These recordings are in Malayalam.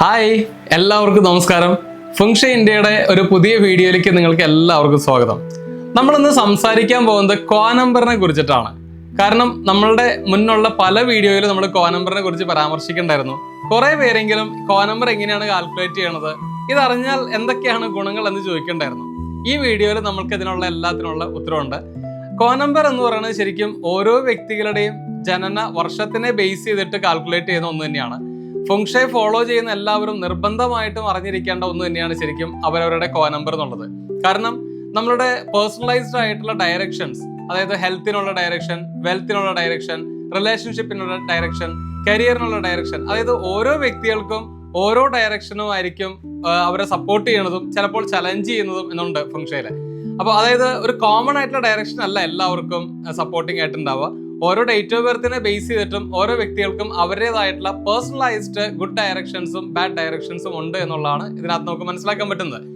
ഹായ് എല്ലാവർക്കും നമസ്കാരം. ഫുങ്ഷ ഇന്ത്യയുടെ ഒരു പുതിയ വീഡിയോയിലേക്ക് നിങ്ങൾക്ക് എല്ലാവർക്കും സ്വാഗതം. നമ്മളിന്ന് സംസാരിക്കാൻ പോകുന്നത് കോ നമ്പറിനെ കുറിച്ചിട്ടാണ്. കാരണം നമ്മളുടെ മുന്നുള്ള പല വീഡിയോയിലും നമ്മൾ കോ നമ്പറിനെ കുറിച്ച് പരാമർശിക്കണ്ടായിരുന്നു കുറെ പേരെങ്കിലും കോ നമ്പർ എങ്ങനെയാണ് കാൽക്കുലേറ്റ് ചെയ്യണത് ഇതറിഞ്ഞാൽ എന്തൊക്കെയാണ് ഗുണങ്ങൾ എന്ന് ചോദിക്കണ്ടായിരുന്നു ഈ വീഡിയോയിൽ നമ്മൾക്ക് ഇതിനുള്ള എല്ലാത്തിനുള്ള ഉത്തരവുണ്ട്. കോ നമ്പർ എന്ന് പറയുന്നത് ശരിക്കും ഓരോ വ്യക്തികളുടെയും ജനന വർഷത്തിനെ ബേസ് ചെയ്തിട്ട് കാൽക്കുലേറ്റ് ചെയ്യുന്ന ഒന്ന് തന്നെയാണ്. ഫുങ്ഷെ ഫോളോ ചെയ്യുന്ന എല്ലാവരും നിർബന്ധമായിട്ടും അറിഞ്ഞിരിക്കേണ്ട ഒന്ന് തന്നെയാണ് ശരിക്കും അവരവരുടെ കോ നമ്പർ എന്നുള്ളത്. കാരണം നമ്മളുടെ പേഴ്സണലൈസ്ഡ് ആയിട്ടുള്ള ഡയറക്ഷൻസ് അതായത് ഹെൽത്തിനുള്ള ഡയറക്ഷൻ വെൽത്തിനുള്ള ഡയറക്ഷൻ റിലേഷൻഷിപ്പിനുള്ള ഡയറക്ഷൻ കരിയറിനുള്ള ഡയറക്ഷൻ അതായത് ഓരോ വ്യക്തികൾക്കും ഓരോ ഡയറക്ഷനും ആയിരിക്കും അവരെ സപ്പോർട്ട് ചെയ്യണതും ചിലപ്പോൾ ചലഞ്ച് ചെയ്യുന്നതും എന്നുണ്ട് ഫുങ്ഷയിലെ അപ്പോൾ അതായത് ഒരു കോമൺ ആയിട്ടുള്ള ഡയറക്ഷൻ അല്ല എല്ലാവർക്കും സപ്പോർട്ടിംഗ് ആയിട്ടുണ്ടാവുക. ഓരോ ഡേറ്റ് ഓഫ് ബർത്തിനെ ബേസ് ചെയ്തിട്ടും ഓരോ വ്യക്തികൾക്കും അവരുടേതായിട്ടുള്ള പേഴ്സണലൈസ്ഡ് ഗുഡ് ഡയറക്ഷൻസും ബാഡ് ഡയറക്ഷൻസും ഉണ്ട് എന്നുള്ളതാണ് ഇതിനകത്ത് നമുക്ക് മനസ്സിലാക്കാൻ പറ്റുന്നത്.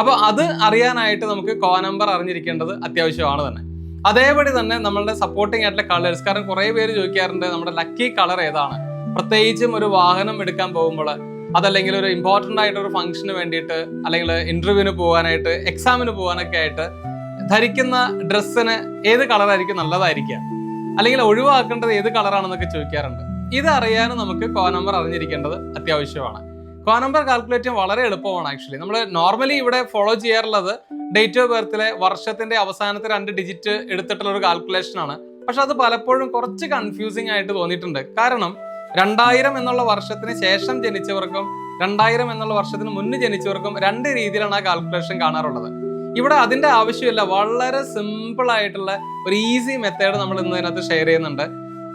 അപ്പോൾ അത് അറിയാനായിട്ട് നമുക്ക് കോ നമ്പർ അറിഞ്ഞിരിക്കേണ്ടത് അത്യാവശ്യമാണ് തന്നെ. അതേപടി തന്നെ നമ്മളുടെ സപ്പോർട്ടിംഗ് ആയിട്ടുള്ള കളേഴ്സ് കാരണം കുറേ പേര് ചോദിക്കാറുണ്ട് നമ്മുടെ ലക്കി കളർ ഏതാണ്? പ്രത്യേകിച്ചും ഒരു വാഹനം എടുക്കാൻ പോകുമ്പോൾ അതല്ലെങ്കിൽ ഒരു ഇമ്പോർട്ടന്റ് ആയിട്ട് ഒരു ഫംഗ്ഷന് വേണ്ടിയിട്ട് അല്ലെങ്കിൽ ഇന്റർവ്യൂവിന് പോകാനായിട്ട് എക്സാമിന് പോകാനൊക്കെ ആയിട്ട് ധരിക്കുന്ന ഡ്രസ്സിന് ഏത് കളറായിരിക്കും നല്ലതായിരിക്കുക? അല്ലെങ്കിൽ ഒഴിവാക്കേണ്ടത് ഏത് കളറാണെന്നൊക്കെ ചോദിക്കാറുണ്ട്. ഇത് അറിയാനും നമുക്ക് കോ നമ്പർ അറിഞ്ഞിരിക്കേണ്ടത് അത്യാവശ്യമാണ്. കോ നമ്പർ കാൽക്കുലേറ്റ് ചെയ്യാൻ വളരെ എളുപ്പമാണ് ആക്ച്വലി നമ്മൾ നോർമലി ഇവിടെ ഫോളോ ചെയ്യാറുള്ളത് ഡേറ്റ് ഓഫ് ബർത്തിലെ വർഷത്തിന്റെ അവസാനത്തെ രണ്ട് ഡിജിറ്റ് എടുത്തിട്ടുള്ള ഒരു കാൽക്കുലേഷൻ ആണ്. പക്ഷെ അത് പലപ്പോഴും കുറച്ച് കൺഫ്യൂസിംഗ് ആയിട്ട് തോന്നിയിട്ടുണ്ട്. കാരണം രണ്ടായിരം എന്നുള്ള വർഷത്തിന് ശേഷം ജനിച്ചവർക്കും രണ്ടായിരം എന്നുള്ള വർഷത്തിന് മുന്നേ ജനിച്ചവർക്കും രണ്ട് രീതിയിലാണ് ആ കാൽക്കുലേഷൻ കാണാറുള്ളത്. ഇവിടെ അതിന്റെ ആവശ്യമില്ല. വളരെ സിമ്പിൾ ആയിട്ടുള്ള ഒരു ഈസി മെത്തേഡ് നമ്മൾ ഇന്ന് അതിനകത്ത് ഷെയർ ചെയ്യുന്നുണ്ട്.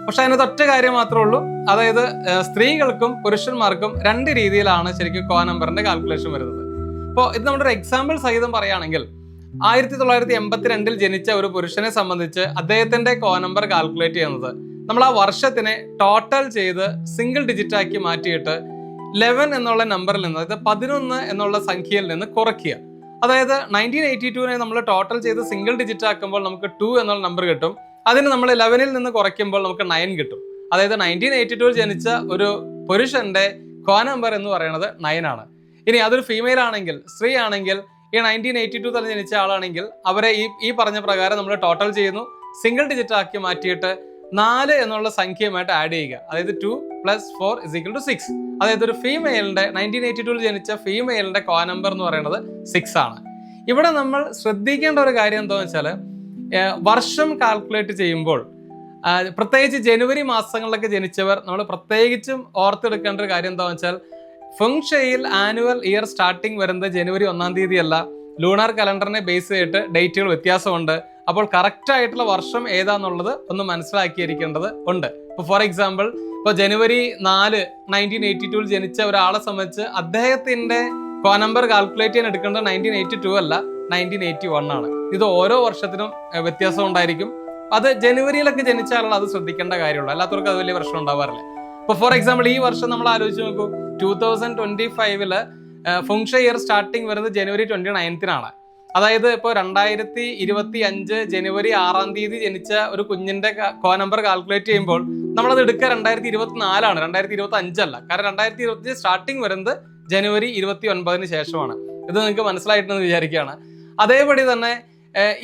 പക്ഷെ അതിനകത്ത് ഒറ്റ കാര്യം മാത്രമേ ഉള്ളൂ. അതായത് സ്ത്രീകൾക്കും പുരുഷന്മാർക്കും രണ്ട് രീതിയിലാണ് ശരിക്കും കോ നമ്പറിന്റെ കാൽക്കുലേഷൻ വരുന്നത്. ഇപ്പോൾ ഇത് നമ്മുടെ ഒരു എക്സാമ്പിൾ സഹിതം പറയുകയാണെങ്കിൽ ആയിരത്തി തൊള്ളായിരത്തി എൺപത്തിരണ്ടിൽ ജനിച്ച ഒരു പുരുഷനെ സംബന്ധിച്ച് അദ്ദേഹത്തിന്റെ കോ നമ്പർ കാൽക്കുലേറ്റ് ചെയ്യുന്നത് നമ്മൾ ആ വർഷത്തിനെ ടോട്ടൽ ചെയ്ത് സിംഗിൾ ഡിജിറ്റ് ആക്കി മാറ്റിയിട്ട് ലെവൻ എന്നുള്ള നമ്പറിൽ നിന്ന് അതായത് പതിനൊന്ന് എന്നുള്ള സംഖ്യയിൽ നിന്ന് കുറയ്ക്കുക. അതായത് നയന്റീൻ എയ്റ്റി ടുവിനെ നമ്മൾ ടോട്ടൽ ചെയ്ത് സിംഗിൾ ഡിജിറ്റ് ആക്കുമ്പോൾ നമുക്ക് ടു എന്നുള്ള നമ്പർ കിട്ടും. അതിന് നമ്മൾ ലെവനിൽ നിന്ന് കുറയ്ക്കുമ്പോൾ നമുക്ക് നയൻ കിട്ടും. അതായത് നയന്റീൻ എയ്റ്റി ടുവിൽ ജനിച്ച ഒരു പുരുഷന്റെ കോ നമ്പർ എന്ന് പറയുന്നത് നയൻ ആണ്. ഇനി അതൊരു ഫീമെയിൽ ആണെങ്കിൽ സ്ത്രീ ആണെങ്കിൽ ഈ നയന്റീൻ എയ്റ്റി ടു തന്നെ ജനിച്ച ആളാണെങ്കിൽ അവരെ ഈ ഈ പറഞ്ഞ പ്രകാരം നമ്മൾ ടോട്ടൽ ചെയ്യുന്നു. സിംഗിൾ ഡിജിറ്റ് ആക്കി മാറ്റിയിട്ട് നാല് എന്നുള്ള സംഖ്യയുമായിട്ട് ആഡ് ചെയ്യുക. അതായത് two plus four is equal to six അതായത് ഒരു ഫീമെയിലിന്റെ നയന്റീൻ എയ്റ്റി ടുവിൽ ജനിച്ച ഫീമെയിലിന്റെ കോ നമ്പർ എന്ന് പറയുന്നത് സിക്സ് ആണ്. ഇവിടെ നമ്മൾ ശ്രദ്ധിക്കേണ്ട ഒരു കാര്യം എന്താണെന്ന് വെച്ചാൽ വർഷം കാൽക്കുലേറ്റ് ചെയ്യുമ്പോൾ പ്രത്യേകിച്ച് ജനുവരി മാസങ്ങളിലൊക്കെ ജനിച്ചവർ നമ്മൾ പ്രത്യേകിച്ചും ഓർത്തെടുക്കേണ്ട ഒരു കാര്യം എന്താണെന്ന് വെച്ചാൽ ഫെങ്ഷയിൽ ആനുവൽ ഇയർ സ്റ്റാർട്ടിംഗ് വരുന്നത് ജനുവരി ഒന്നാം തീയതി അല്ല ലൂണാർ കലണ്ടറിനെ ബേസ് ചെയ്തിട്ട് ഡേറ്റുകൾ വ്യത്യാസമുണ്ട്. അപ്പോൾ കറക്റ്റ് ആയിട്ടുള്ള വർഷം ഏതാന്നുള്ളത് ഒന്ന് മനസ്സിലാക്കിയിരിക്കേണ്ടത് ഉണ്ട്. ഇപ്പോൾ ഫോർ എക്സാമ്പിൾ ഇപ്പോൾ ജനുവരി നാല് നയന്റീൻ എയ്റ്റി ടുവിൽ ജനിച്ച ഒരാളെ സംബന്ധിച്ച് അദ്ദേഹത്തിന്റെ കോ നമ്പർ കാൽക്കുലേറ്റ് ചെയ്യാൻ എടുക്കേണ്ടത് നയന്റീൻ എയ്റ്റി ടു അല്ല നയന്റീൻ എയ്റ്റി വൺ ആണ്. ഇത് ഓരോ വർഷത്തിനും വ്യത്യാസം ഉണ്ടായിരിക്കും. അത് ജനുവരിയിലൊക്കെ ജനിച്ച അത് ശ്രദ്ധിക്കേണ്ട കാര്യമുള്ളൂ. അല്ലാത്തവർക്ക് അത് വലിയ പ്രശ്നം ഉണ്ടാവാറില്ല. ഇപ്പോൾ ഫോർ എക്സാമ്പിൾ ഈ വർഷം നമ്മൾ ആലോചിച്ച് നോക്കൂ ടൂ തൗസൻഡ് ട്വന്റി ഫൈവിൽ ഫുങ്ഷ ഇയർ സ്റ്റാർട്ടിങ് വരുന്നത് ജനുവരി ട്വന്റി നയൻത്തിനാണ് അതായത് ഇപ്പോൾ രണ്ടായിരത്തി ഇരുപത്തി അഞ്ച് ജനുവരി ആറാം തീയതി ജനിച്ച ഒരു കുഞ്ഞിന്റെ കോ നമ്പർ കാൽക്കുലേറ്റ് ചെയ്യുമ്പോൾ നമ്മളത് എടുക്കുക രണ്ടായിരത്തി ഇരുപത്തി നാലാണ് രണ്ടായിരത്തി ഇരുപത്തി അഞ്ചല്ല കാരണം രണ്ടായിരത്തി ഇരുപത്തി സ്റ്റാർട്ടിങ് വരുന്നത് ജനുവരി ഇരുപത്തി ഒൻപതിന് ശേഷമാണ്. ഇത് നിങ്ങൾക്ക് മനസ്സിലായിട്ടുണ്ടെന്ന് വിചാരിക്കുകയാണ്. അതേപടി തന്നെ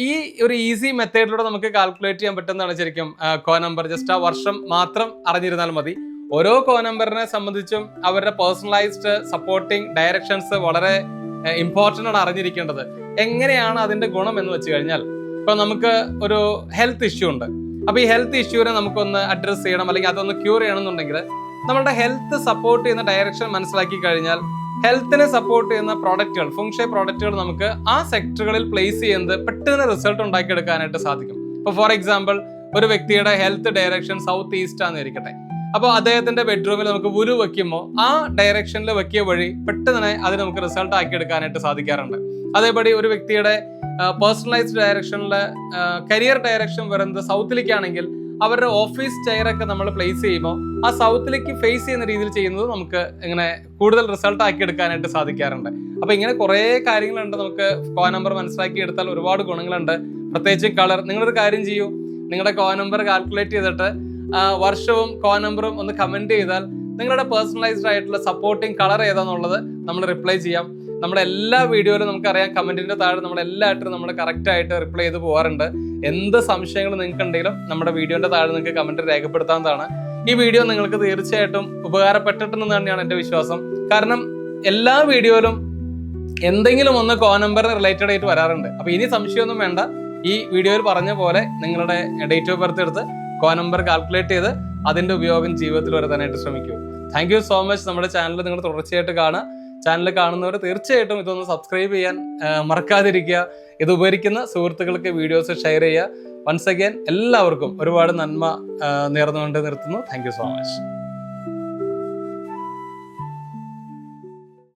ഈ ഒരു ഈസി മെത്തേഡിലൂടെ നമുക്ക് കാൽക്കുലേറ്റ് ചെയ്യാൻ പറ്റുന്നതാണ് ശരിക്കും കോ നമ്പർ. ജസ്റ്റ് ആ വർഷം മാത്രം അറിഞ്ഞിരുന്നാൽ മതി. ഓരോ കോ നമ്പറിനെ സംബന്ധിച്ചും അവരുടെ പേഴ്സണലൈസ്ഡ് സപ്പോർട്ടിംഗ് ഡയറക്ഷൻസ് വളരെ ഇമ്പോർട്ടന്റ് ആണ് അറിഞ്ഞിരിക്കേണ്ടത്. എങ്ങനെയാണ് അതിന്റെ ഗുണം എന്ന് വെച്ച് കഴിഞ്ഞാൽ ഇപ്പൊ നമുക്ക് ഒരു ഹെൽത്ത് ഇഷ്യൂ ഉണ്ട്. അപ്പൊ ഈ ഹെൽത്ത് ഇഷ്യൂവിനെ നമുക്കൊന്ന് അഡ്രസ്സ് ചെയ്യണം അല്ലെങ്കിൽ അതൊന്ന് ക്യൂർ ചെയ്യണം എന്നുണ്ടെങ്കിൽ നമ്മുടെ ഹെൽത്ത് സപ്പോർട്ട് ചെയ്യുന്ന ഡയറക്ഷൻ മനസ്സിലാക്കി കഴിഞ്ഞാൽ ഹെൽത്തിനെ സപ്പോർട്ട് ചെയ്യുന്ന പ്രോഡക്റ്റുകൾ ഫുങ്ഷൻ പ്രോഡക്റ്റുകൾ നമുക്ക് ആ സെക്ടറുകളിൽ പ്ലേസ് ചെയ്യുന്നത് പെട്ടെന്ന് റിസൾട്ട് ഉണ്ടാക്കിയെടുക്കാനായിട്ട് സാധിക്കും. ഇപ്പോൾ ഫോർ എക്സാമ്പിൾ ഒരു വ്യക്തിയുടെ ഹെൽത്ത് ഡയറക്ഷൻ സൗത്ത് ഈസ്റ്റ് ആണെന്ന് ഇരിക്കട്ടെ. അപ്പോൾ അദ്ദേഹത്തിന്റെ ബെഡ്റൂമിൽ നമുക്ക് ഉരു വെക്കുമ്പോൾ ആ ഡയറക്ഷനിൽ വെക്കിയ വഴി പെട്ടെന്ന് അത് നമുക്ക് റിസൾട്ട് ആക്കി എടുക്കാനായിട്ട് സാധിക്കാറുണ്ട്. അതേപടി ഒരു വ്യക്തിയുടെ പേഴ്സണലൈസ്ഡ് ഡയറക്ഷനിൽ കരിയർ ഡയറക്ഷൻ വരുന്നത് സൗത്തിലേക്കാണെങ്കിൽ അവരുടെ ഓഫീസ് ചെയറൊക്കെ നമ്മൾ പ്ലേസ് ചെയ്യുമ്പോൾ ആ സൗത്തിലേക്ക് ഫേസ് ചെയ്യുന്ന രീതിയിൽ ചെയ്യുന്നത് നമുക്ക് ഇങ്ങനെ കൂടുതൽ റിസൾട്ട് ആക്കി എടുക്കാനായിട്ട് സാധിക്കാറുണ്ട്. അപ്പോൾ ഇങ്ങനെ കുറേ കാര്യങ്ങളുണ്ട് നമുക്ക് കോ നമ്പർ മനസ്സിലാക്കി എടുത്താൽ ഒരുപാട് ഗുണങ്ങളുണ്ട്. പ്രത്യേകിച്ച് കളർ നിങ്ങളൊരു കാര്യം ചെയ്യൂ. നിങ്ങളുടെ കോ നമ്പർ കാൽക്കുലേറ്റ് ചെയ്തിട്ട് വർഷവും കോ നമ്പറും ഒന്ന് കമന്റ് ചെയ്താൽ നിങ്ങളുടെ പേഴ്സണലൈസ്ഡ് ആയിട്ടുള്ള സപ്പോർട്ടിങ് കളർ ഏതാന്നുള്ളത് നമ്മൾ റിപ്ലൈ ചെയ്യാം. നമ്മുടെ എല്ലാ വീഡിയോയിലും നമുക്കറിയാം കമന്റിന്റെ താഴെ നമ്മൾ എല്ലായിട്ടും നമ്മൾ കറക്റ്റായിട്ട് റിപ്ലൈ ചെയ്ത് പോകാറുണ്ട് എന്ത് സംശയങ്ങൾ നിങ്ങൾക്ക് ഉണ്ടെങ്കിലും നമ്മുടെ വീഡിയോന്റെ താഴെ നിങ്ങൾക്ക് കമന്റ് രേഖപ്പെടുത്താവുന്നതാണ്. ഈ വീഡിയോ നിങ്ങൾക്ക് തീർച്ചയായിട്ടും ഉപകാരപ്പെട്ടിട്ടുണ്ടെന്ന് തന്നെയാണ് എന്റെ വിശ്വാസം. കാരണം എല്ലാ വീഡിയോയിലും എന്തെങ്കിലും ഒന്ന് കോ നമ്പറിന് റിലേറ്റഡ് ആയിട്ട് വരാറുണ്ട്. അപ്പോൾ ഇനി സംശയമൊന്നും വേണ്ട. ഈ വീഡിയോയിൽ പറഞ്ഞ പോലെ നിങ്ങളുടെ ഡേറ്റ് ഓഫ് ബർത്ത് എടുത്ത് കോ നമ്പർ കാൽക്കുലേറ്റ് ചെയ്ത് അതിന്റെ ഉപയോഗം ജീവിതത്തിൽ വരുത്താനായിട്ട് ശ്രമിക്കൂ. താങ്ക് യു സോ മച്ച് നമ്മുടെ ചാനൽ നിങ്ങൾ തുടർച്ചയായിട്ട് കാണുക. ചാനൽ കാണുന്നവർ തീർച്ചയായിട്ടും ഇതൊന്ന് സബ്സ്ക്രൈബ് ചെയ്യാൻ മറക്കാതിരിക്കുക. ഇത് ഉപകരിക്കുന്ന സുഹൃത്തുക്കൾക്ക് വീഡിയോസ് ഷെയർ ചെയ്യുക. വൺസ് അഗൈൻ എല്ലാവർക്കും ഒരുപാട് നന്മ നേർന്നുകൊണ്ട് നിർത്തുന്നു. Thank so much